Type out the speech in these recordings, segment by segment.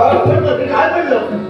पण काय म्हणलं एकच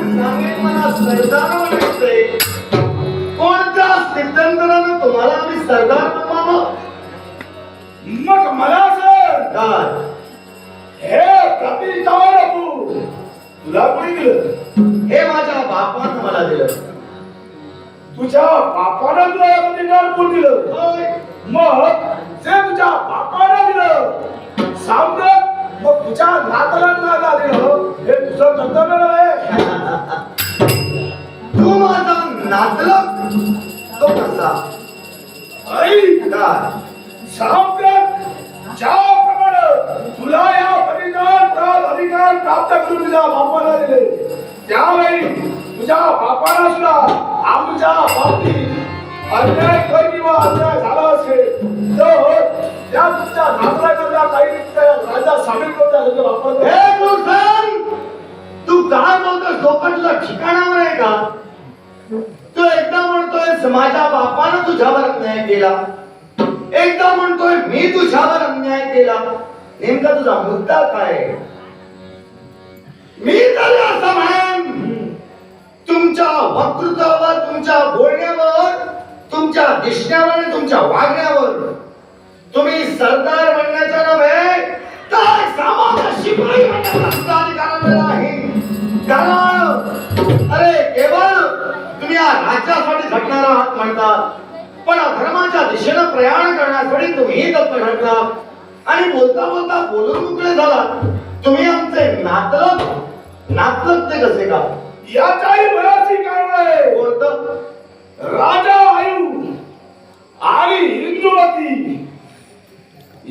सांगेल मला सरदार म्हणायचंय कोणत्या तीर्थंकरानं तुम्हाला आम्ही सरदार बनवावं मग मला सर. काय? हे प्रतिष्ठान बापू तुला कोणी दिलं? हे माझ्या बापानं मला दिलं. तुझ्या बापानं तुला प्रतिष्ठान कोण दिलं? होय. मग जे तुझ्या बापानं दिलं साम्राट मग तुझ्या नातलांना का दिलं? हे तुझं कर्तव्य नव्हे तू माझा नातलग तो कसा? ज्याप्रमाणे तुला या प्राप्त अधिकार प्राप्त करून तुझ्या बापाला दिले त्यावेळी तुझ्या बापाला सुद्धा आमच्या बाबतीत अन्याय कर किंवा अन्याय झाला असेल तर त्या तुमच्या नातलाकडल्या काही राजा सामील करता तुझ्या बापाला हे मुलखान तू काय बोलतोय डोकटला ठिकाणावर आहे का? तू एकदा म्हणतोय माझ्या बापानं तुझ्यावर अन्याय केला. एकदा म्हणतोय मी तुझ्यावर अन्याय केला. नेमका तुझा मुद्दा काय मी तरी असं म्हणेन तुमच्या वक्तृत्वावर तुमच्या बोलण्यावर तुमच्या दिसण्यावर आणि तुमच्या वागण्यावर. तुम्ही सरदार बनण्याच्या नव्हे तर सामान्य शिपाई सुद्धा अधिकार आहे. कारण अरे केवळ तुम्ही या राज्यासाठी झटणारा आहात म्हणतात पण धर्माच्या दिशेनं प्रयाण करण्यासाठी तुम्ही तत्व घडला आणि बोलता बोलता बोलून मोकळे झाला. तुम्ही आमचे नातलग नातलग ते कसे का? याचाही बराचशी कारण आहे बोलत राजा आयु आणि इंदुमती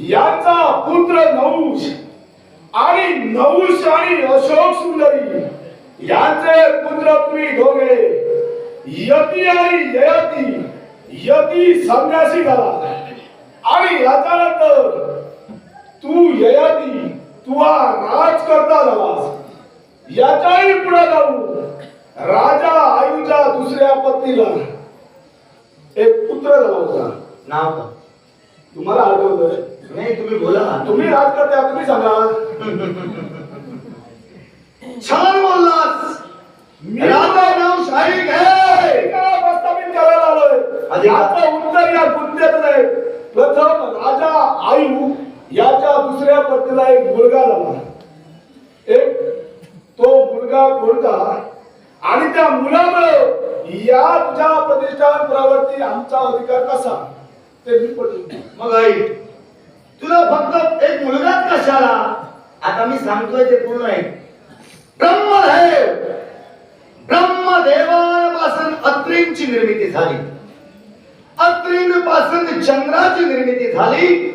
यांचा पुत्र नहुष आणि नहुष आणि अशोक सुंदरी यांचे पुत्र तुम्ही दोघे. यती आणि ययाती यती संन्यासी झाला. आणि याच्यानंतर तू ययाती तू हा राज करता झालास. याच्याही पुढे जाऊ राजा आयुच्या दुसऱ्या पत्नीला एक पुत्र झाला होता. नाव? तुम्हाला आठवतंय? नाही तुम्ही बोला. तुम्ही राजकर्त्या तुम्ही सांगा. छान बोललास. राजा नाव शाही प्रस्थापित करायला आलोय. याचं उत्तर या गुंतेतच आहे प्रथम राजा आयु याच्या दुसऱ्या पत्नीला एक मुलगा झाला एक तो मुलगा कोणता आणि त्या मुलामुळे या तुझ्या प्रतिष्ठान पुरावरती आमचा अधिकार कसा? ते मी पटवून मग आई तुला फक्त एक मुलगाच कशाला? आता मी सांगतोय ते पूर्ण आहे ब्रह्मदेव! ब्रह्मदेवापासून अत्रींची निर्मिती झाली. अत्रींपासून चंद्राची निर्मिती झाली.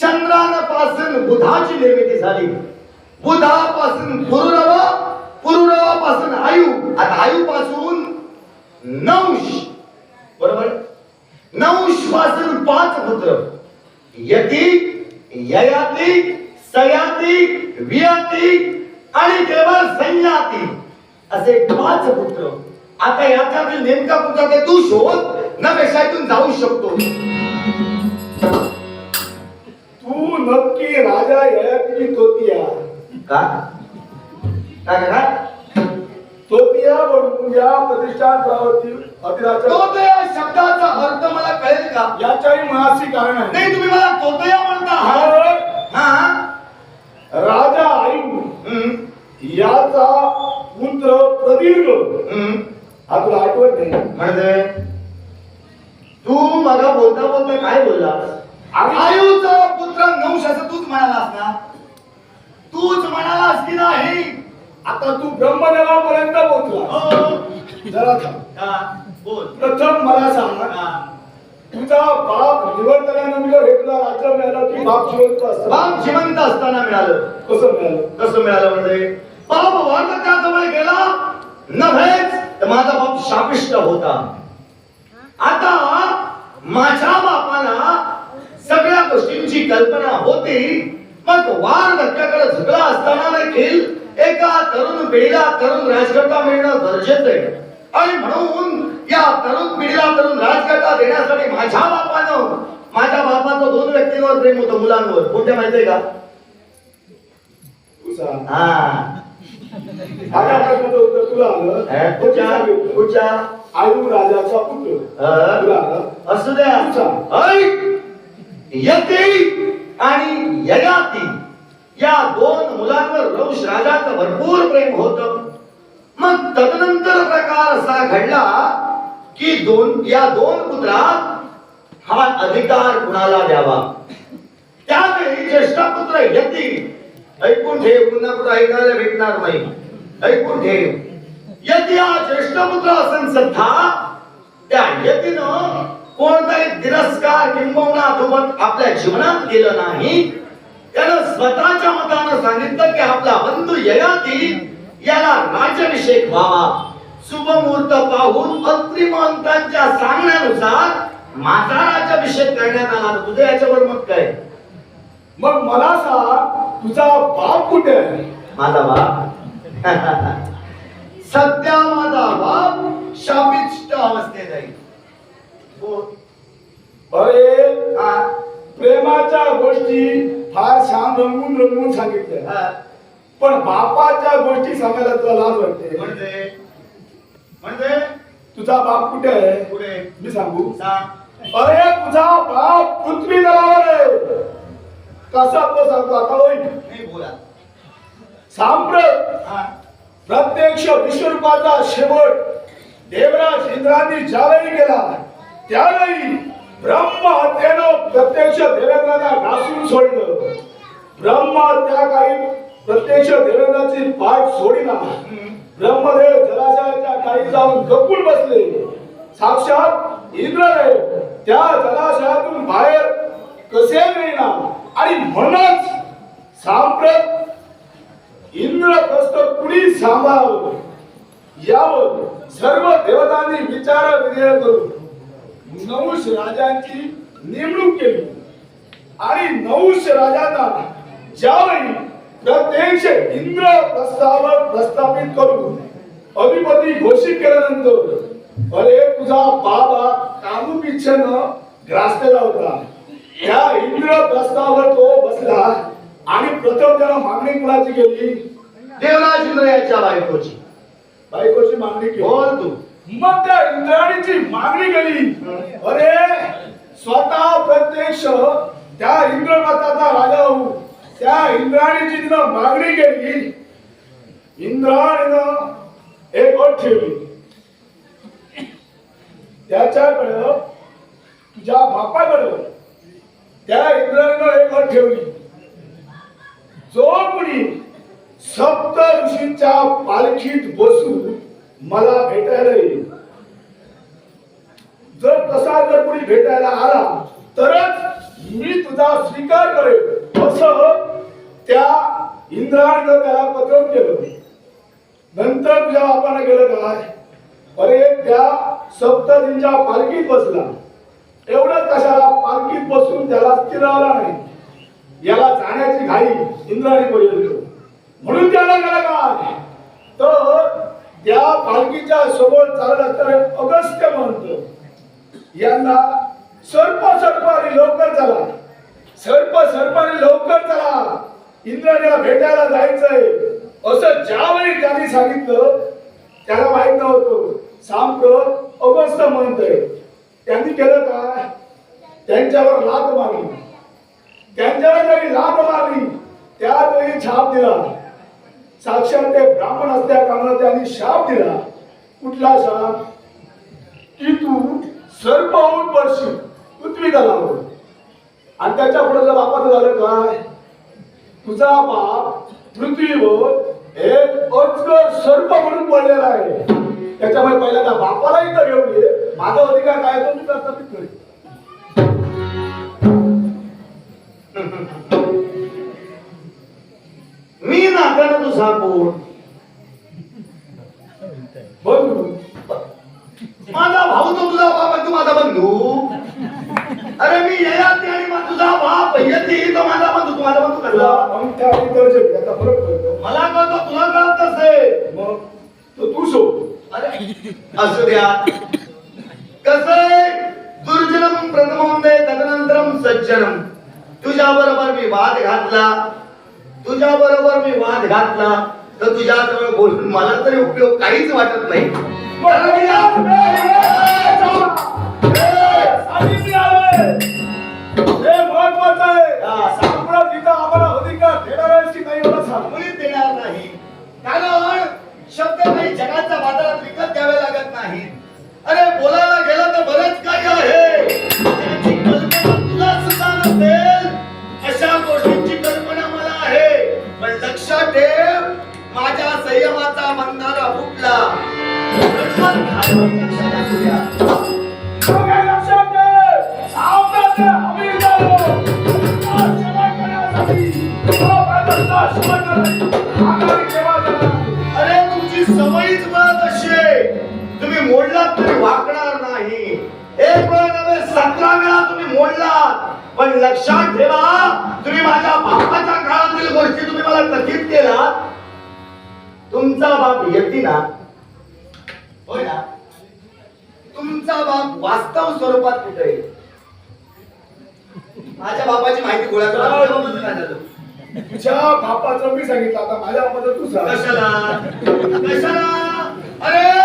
चंद्रापासून बुधाची निर्मिती झाली. बुधापासून पुरुरव पुरुरवापासून आयु. आता आयुपासून पासून बरोबर? नौशपासून पाच पुत्र. यती ययाती सयाती वियाती आणि केवळ संयाती असे पाच पुत्र. आता याच्यातील नेमका पुत्र ते तू शोध न पेशातून जाऊ शकतो. तू नक्की राजा ययातीची तोतिया. का? काय का? तोतिया म्हणून या प्रतिष्ठान पुरावरती अधिराजा तो ते या शब्दाचा अर्थ मला कळेल का? याच्याही मुळाशी कारण आहे. नाही तुम्ही मला तोतया हा तुला आठवत नाही? म्हणजे? तू मला बोलता बोलता काय आयुचा पुत्र नवश असं तूच म्हणालास ना की नाही आता तू ब्रह्मदेवापर्यंत पोहोचला. हो. जरा हा, बोल. प्रथम मला सांग हा. तुझा बाप निवर्तनानंतर हे तुला राज्य मिळालं की बाप जिवंत असतो बाप जिवंत असताना मिळालं. कसं मिळालं? कसं मिळालं म्हणजे? बाप वार्धक्या जवळ गेला नव्हेच. तर माझा बाप शापिष्ट होता. आता माझ्या बापाला सगळ्या गोष्टींची कल्पना होती मग वार्धक्याकडे झगडा असताना देखील एका तरुण पिढीला तरुण राजकर्ता मिळणं गरजेचं आहे. आणि म्हणून या तरुण पिढीला तरुण राजकर्ता देण्यासाठी माझ्या बापानं माझ्या बापाचं दोन व्यक्तींवर प्रेम होतं मुलांवर. कोणत्या माहितीये का? हा. माझ्या प्रश्नाचं उत्तर तुला आलं. आयु राजाचा पुत्र? तुला असू द्या. यती आणि ययाती. या दोन मुलांवर रौष राजाचं भरपूर प्रेम होत. मग तदनंतर प्रकार असा घडला की दोन या दोन पुत्रात हा अधिकार कुणाला द्यावा? त्यावेळी ज्येष्ठ पुत्र यती. ऐकून ठेव पुन्हा कुठं ऐकायला भेटणार नाही. ऐकून ठेव यती हा ज्येष्ठ पुत्र असून सध्या त्या यतीनं कोणताही तिरस्कार किंबहुना दुमत आपल्या जीवनात केलं नाही. त्यानं स्वतःच्या मतानं सांगितलं की आपला बंधू ययाती याला राज्याभिषेक व्हावा. शुभ मुहूर्त पाहून अत्रिमंतांच्या सांगण्यानुसार माझा राज्याभिषेक करण्यात आला. तुझं याच्यावर मग काय? मग मला सांग तुझा बाप कुठे आहे? माझा बाप? सध्या माझा बाप शापिष्ट अवस्थेत आहे. हा, प्रेमाच्या गोष्टी फार छान रंगून रंगून सांगितल्या. हा. पण बापाच्या गोष्टी सांगायला तुला लाज वाटते. म्हणजे? म्हणजे? तुझा बाप कुठे आहे? पुढे मी सांगू? अरे तुझा बाप पृथ्वी तलावर आहे. कसा तो सांगतो आता होईल? नाही बोला. सांप्रत. प्रत्यक्ष विश्वरूपाचा शेवट देवराज इंद्रांनी ज्यावेळी केला त्यावेळी ब्रह्म हत्येनं प्रत्यक्ष देवेंद्रांना घासून सोडलं. ब्रह्म त्या काही प्रत्यक्ष देवेंद्राची पाठ सोडिना ब्रह्मदेव जलाशयाच्या काही जाऊन गपून बसले. साक्षात इंद्रदेव त्या जलाशयातून बाहेर कसे येईना आणि म्हणूनच सांप्रत इंद्रप्रस्थ कुणी सांभाळावं यावर सर्व देवतांनी विचार विधेय करून नऊश राजांची नेमणूक केली. आणि नऊश राजांना ज्यावेळी प्रत्यक्ष इंद्र प्रस्तावर प्रस्थापित करून अधिपती घोषित केल्यानंतर अरे तुझा बाबा कामू इच्छेनं ग्रासलेला होता. त्या इंद्र प्रस्तावर तो बसला. आणि प्रथम त्याला मागणी कुणाची केली? देवराज इंद्र याच्या बायकोची. बायकोची मागणी केली. बोल तू. मग त्या इंद्राणीची मागणी केली. अरे स्वतः प्रत्यक्ष त्या इंद्रनाथाचा राजा होऊ. त्या इंद्राणीची तिनं मागणी केली. इंद्राणीनं एक अट ठेवली. त्याच्याकडं तुझ्या बापाकडं त्या इंद्राणीनं एक अट ठेवली. जो कोणी सप्त ऋषींच्या पालखीत बसून मला भेटायला येईल. जर तसा जर कोणी भेटायला आला तरच मी तुझा स्वीकार करेल असं त्या इंद्राने त्याला पत्र केलं. नंतर तुझ्या बापाने गेलं काय अरे त्या सप्तजींच्या पालखीत बसला. एवढं कशाला? पालखीत बसून त्याला स्थिरावला आला नाही. याला जाण्याची घाई इंद्राने पर्यंत म्हणून त्याला गेला तर त्या पालखीच्या सोबत चालत असताना अगस्त्य म्हणतो यांना सर्प सर्पाने लवकर चला. सर्प सर्पाने लवकर चला. इंद्राणीला भेटायला जायचंय. असं ज्यावेळी त्यांनी सांगितलं त्याला माहीत नव्हतं. सामक अगस्त म्हणतय त्यांनी केलं काय त्यांच्यावर लात मारली. त्यांच्याला जरी लाभ मारली. त्यावेळी छाप दिला. साक्षात ते ब्राह्मण असल्या कारणाने त्यांनी शाप दिला. कुठला शाप? की तू सर्प होऊन पडशील. पृथ्वी आणि त्याच्या पुढे जर आपण झालं काय? तुझा बाप पृथ्वीवर एक अजगर सर्प म्हणून पडलेला आहे. त्याच्यामुळे पहिल्यांदा बापाला इथं घेऊन ये. माझा अधिकार काय तो मी प्रस्थापित amor. तुझ्या बरोबर मी वाद घातला तर तुझ्या जवळ बोलून मला तरी उपयोग काहीच वाटत नाही. देणार नाही. कारण शब्द काही जगाच्या बाजारात विकत घ्यावे लागत नाही. अरे बोलायला गेलं तर बरंच काही आहे. तुला सुद्धा देवाचा सेवा देणार. अरे तुमची सवयीच मुळात अशी तुम्ही मोडलात तरी वाकणार नाही. एक वेळ नव्हे सतरा वेळा तुम्ही मोडलात. पण लक्षात ठेवा तुम्ही माझ्या बापाच्या काळातील गोष्टी तुम्ही मला कथित केलात. तुमचा बाप येती ना होय ना? तुमचा बाप वास्तव स्वरूपात कुठे आहे? माझ्या बापाची माहिती गोळा करा तुझ्या बापाचं बापाचं मी सांगितलं आता माझ्या मदत तू सांग कशाला? कशाला? अरे!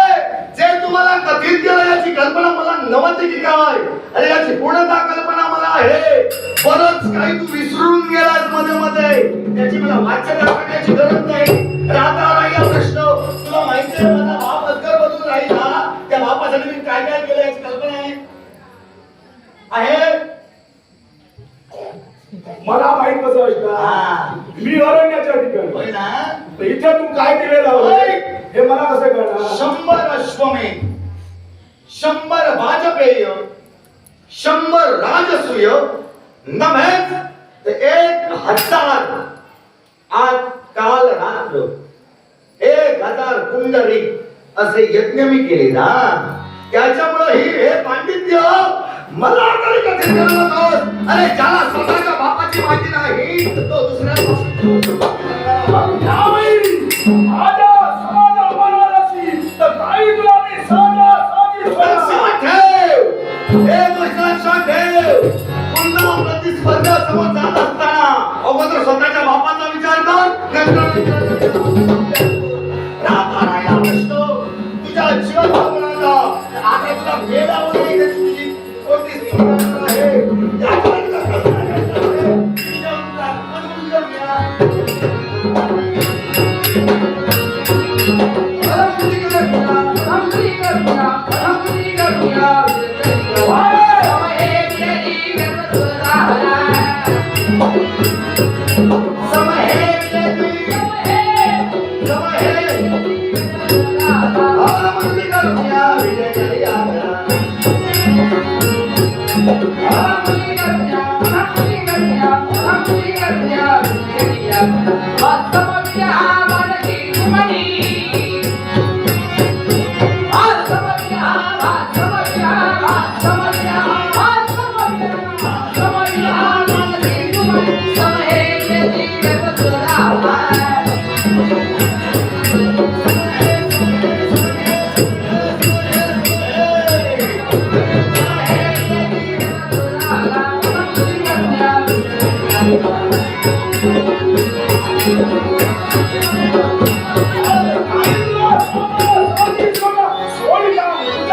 तुम्हाला कथित केलं याची कल्पना मला नव्हती की काय अरे याची पूर्णता कल्पना मला आहे. बरंच काही तू विसरून गेलासमध्ये मध्ये. त्याची मला वाच्य दाखवण्याची गरज नाही. राहिला प्रश्न. तुला माहिती आहे माझा बाप अजगर बदलून राहिला. त्या बापासाठी मी काय काय केलं याची कल्पना आहे? आहे? मला माहीत कसं असणार. मी अरण्याच्या ठिकाणी. इथे तू काय लावलंय हे मला कसं कळणार? शंभर अश्वमेध, शंभर वाजपेय, शंभर राजसूय नव्हेच एक हज़ार. आज काल रात्र, एक हज़ार कुंडली, असे यज्ञ मी केले ना. त्याच्यामुळे ही हे पांडित्य, मला तरी कधी अरे ज्याला स्वतःच्या बापाची माहिती नाही तो दुसऱ्या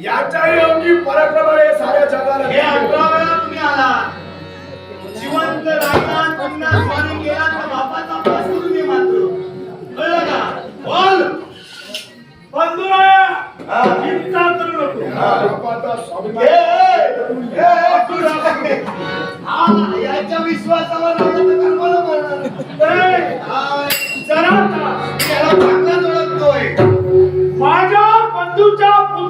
याच्याही अंगी पराक्रम आहे साऱ्या हे जगाला अठरा वेळा तुम्ही आला जिवंत राहिला पुन्हा स्मरण केला तर बापाचा पासून तुम्ही मात्र. कळलं का? बोल. बंधुराया. चिंता करू नको. बापाचा ए, स्वाभिमान. ए, ए, तू राहा. हा, याच्या विश्वासावर राहिलं तर कर्माला मरणार. ए, हा, जरा आता याला